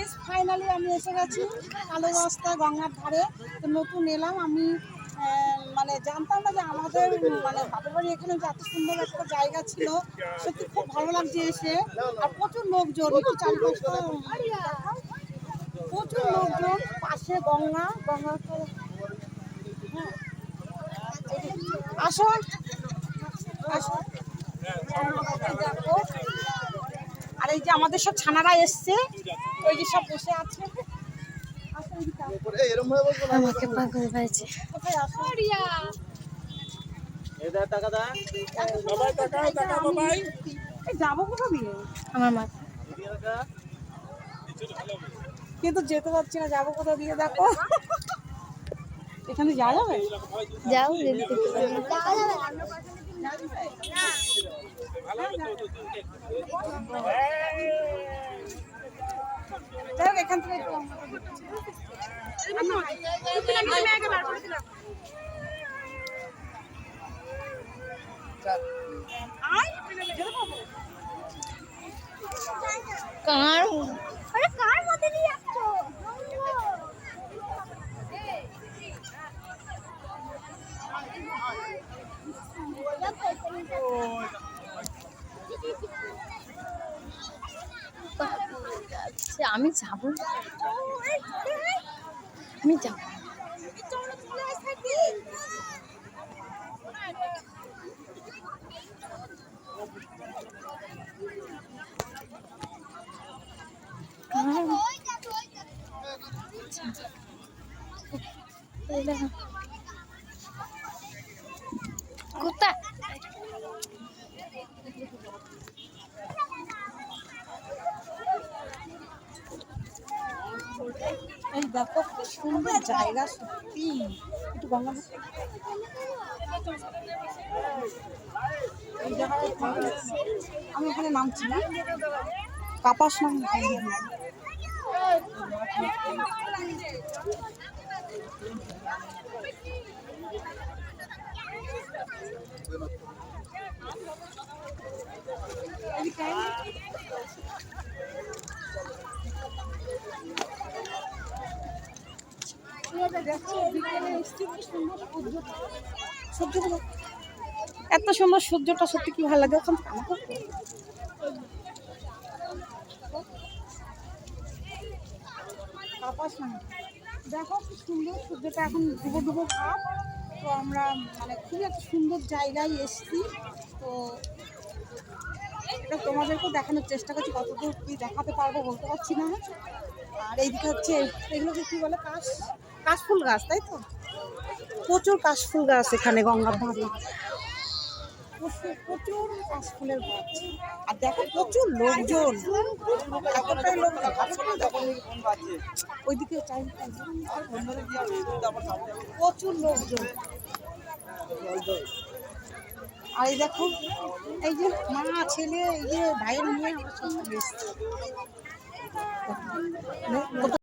Guys finally আমি এসে গেছি কালো রাস্তা গঙ্গার ধারে। তো নতুন এলাম, আমি মানে জানতাম না যে আমাদের মানে বাপের বাড়ি এখানে যে এত সুন্দর একটা জায়গা ছিল, সত্যি খুব ভালো লাগছে এসে। আর প্রচুর লোকজন, একটু প্রচুর লোকজন, পাশে গঙ্গা গঙ্গা হ্যাঁ। আসো আসো দেখো এই যে আমাদের সব ছানারা এসছে ওই যে সব বসে আছে। আমাকে পাগল পাইছে যাব কোথা দিয়ে? আমার মা। কিন্তু যেতে পারছি না যাব কোথাও দিয়ে দেখো। এখানে যাওয়া যাবে? যাও যদি এখান কার আচ্ছা, আমি যাব আমি যাব কার এই দেখো সুন্দর জায়গা, সত্যি। একটু গঙ্গা এই জায়গায় আমি ওখানে নামছি না। কাপাস নাম দেখো বিকেলে এসছি কি সুন্দর সূর্যটা সূর্যটা এত সুন্দর সূর্যটা সত্যি কি ভালো লাগে ওখান থেকে আমাকে দেখো কি সুন্দর সূর্যটা এখন ডুবো ডুবো ভাব। তো আমরা মানে খুবই একটা সুন্দর জায়গায় এসছি। তো এটা তোমাদেরকেও দেখানোর চেষ্টা করছি কতদূর কি দেখাতে পারব বলতে পারছি না। আর এইদিকে হচ্ছে এগুলোকে কি বলে কাশ? কাশফুল গাছ, তাই তো? প্রচুর কাশফুল গাছ এখানে গঙ্গার ধারে প্রচুর কাশফুলের গাছ। আর দেখো, প্রচুর প্রচুর আর এই দেখো, এই যে মা, ছেলে, এই যে ভাইয়ের নিয়ে